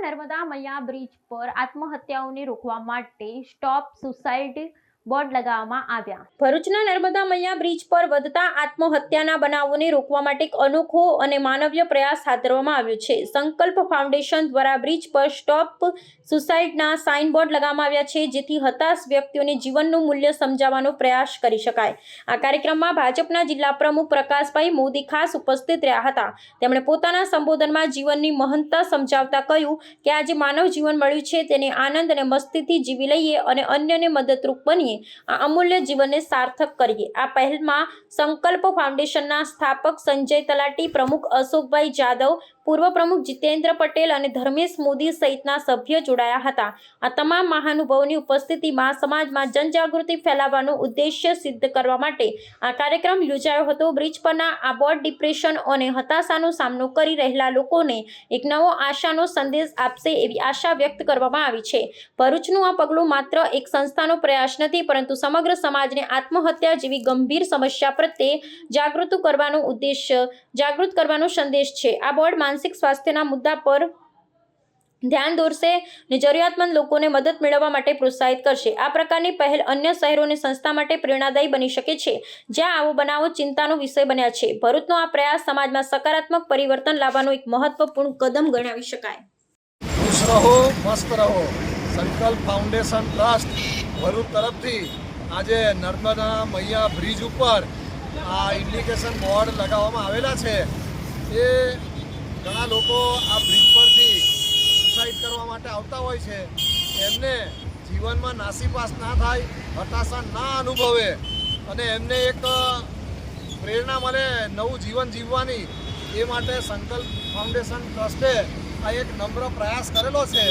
નર્મદા મૈયા bridge પર આત્મહત્યાઓને રોકવા માટે સ્ટોપ સુસાઇડ બોર્ડ લગાવવામાં આવ્યા. ભરૂચના નર્મદા મૈયા બ્રિજ પર વધતા આત્મહત્યાના બનાવોને રોકવા માટે એક અનોખો અને માનવીય પ્રયાસ હાથ ધરવામાં આવ્યો છે. સંકલ્પ ફાઉન્ડેશન દ્વારા બ્રિજ પર સ્ટોપ સુસાઇડના સાઇન બોર્ડ લગાવવામાં આવ્યા છે, જેથી હતાશ વ્યક્તિઓને જીવનનું મૂલ્ય સમજાવવાનો પ્રયાસ કરી શકાય. આ કાર્યક્રમમાં ભાજપના જિલ્લા પ્રમુખ પ્રકાશભાઈ મોદી ખાસ ઉપસ્થિત રહ્યા હતા. તેમણે પોતાના સંબોધનમાં જીવનની મહંતતા સમજાવતા કહ્યું કે આજે માનવ જીવન મળ્યું છે, તેને આનંદ અને મસ્તીથી જીવી લઈએ અને અન્યને મદદરૂપ બનીએ. આ અમૂલ્ય જીવનને સાર્થક કરીએ. આ પહેલમાં સંકલ્પ ફાઉન્ડેશનના સ્થાપક સંજય તલાટી પ્રમુખ અશોકભાઈ જાદવ પૂર્વ પ્રમુખ જીતેન્દ્ર પટેલ અને ધર્મેશ મોદી સહિતના સભ્યો જોડાયા હતા. આ તમામ મહાનુભાવોની ઉપસ્થિતિમાં સમાજમાં જનજાગૃતિ ફેલાવવાનો ઉદ્દેશ્ય સિદ્ધ કરવા માટે આ કાર્યક્રમ યોજાયો હતો. બ્રિજ પરના આ બોર્ડ ડિપ્રેશન અને હતાશાનો સામનો કરી રહેલા લોકોને એક નવો આશાનો સંદેશ આપશે એવી આશા વ્યક્ત કરવામાં આવી છે. ભરૂચનું આ પગલું માત્ર એક સંસ્થાનો પ્રયાસ નથી, પરંતુ સમગ્ર સમાજને આત્મહત્યા જેવી ગંભીર સમસ્યા પ્રત્યે જાગૃત કરવાનો ઉદ્દેશ્ય, જાગૃત કરવાનો સંદેશ છે. આ બોર્ડ માનસિક સ્વાસ્થ્યના મુદ્દા પર ધ્યાન દોરશે અને જરૂરિયાતમંદ લોકોને મદદ મેળવવા માટે પ્રોત્સાહિત કરશે. આ પ્રકારની પહેલ અન્ય શહેરો અને સંસ્થા માટે પ્રેરણાદાયી બની શકે છે, જ્યાં આવો બનાવો ચિંતાનો વિષય બન્યા છે. ભરૂચનો આ પ્રયાસ સમાજમાં સકારાત્મક પરિવર્તન લાવવાનો એક મહત્વપૂર્ણ કદમ ગણાવી શકાય. ખુશ રહો, મસ્ત રહો. સંકલ્પ ફાઉન્ડેશન ટ્રસ્ટ ભરૂચ તરફથી આજે નર્મદા મૈયા બ્રિજ ઉપર આ ઇન્ડિકેશન બોર્ડ લગાવવામાં આવેલા છે. એ ઘણા લોકો આ બ્રિજ પરથી સુસાઇડ કરવા માટે આવતા હોય છે. એમને જીવનમાં નાસીપાસ ના થાય, હતાશા ના અનુભવે. અને એમને એક પ્રેરણા મળે નવું જીવન જીવવાની. એ માટે સંકલ્પ ફાઉન્ડેશન ટ્રસ્ટે આ એક નમ્ર પ્રયાસ કરેલો છે.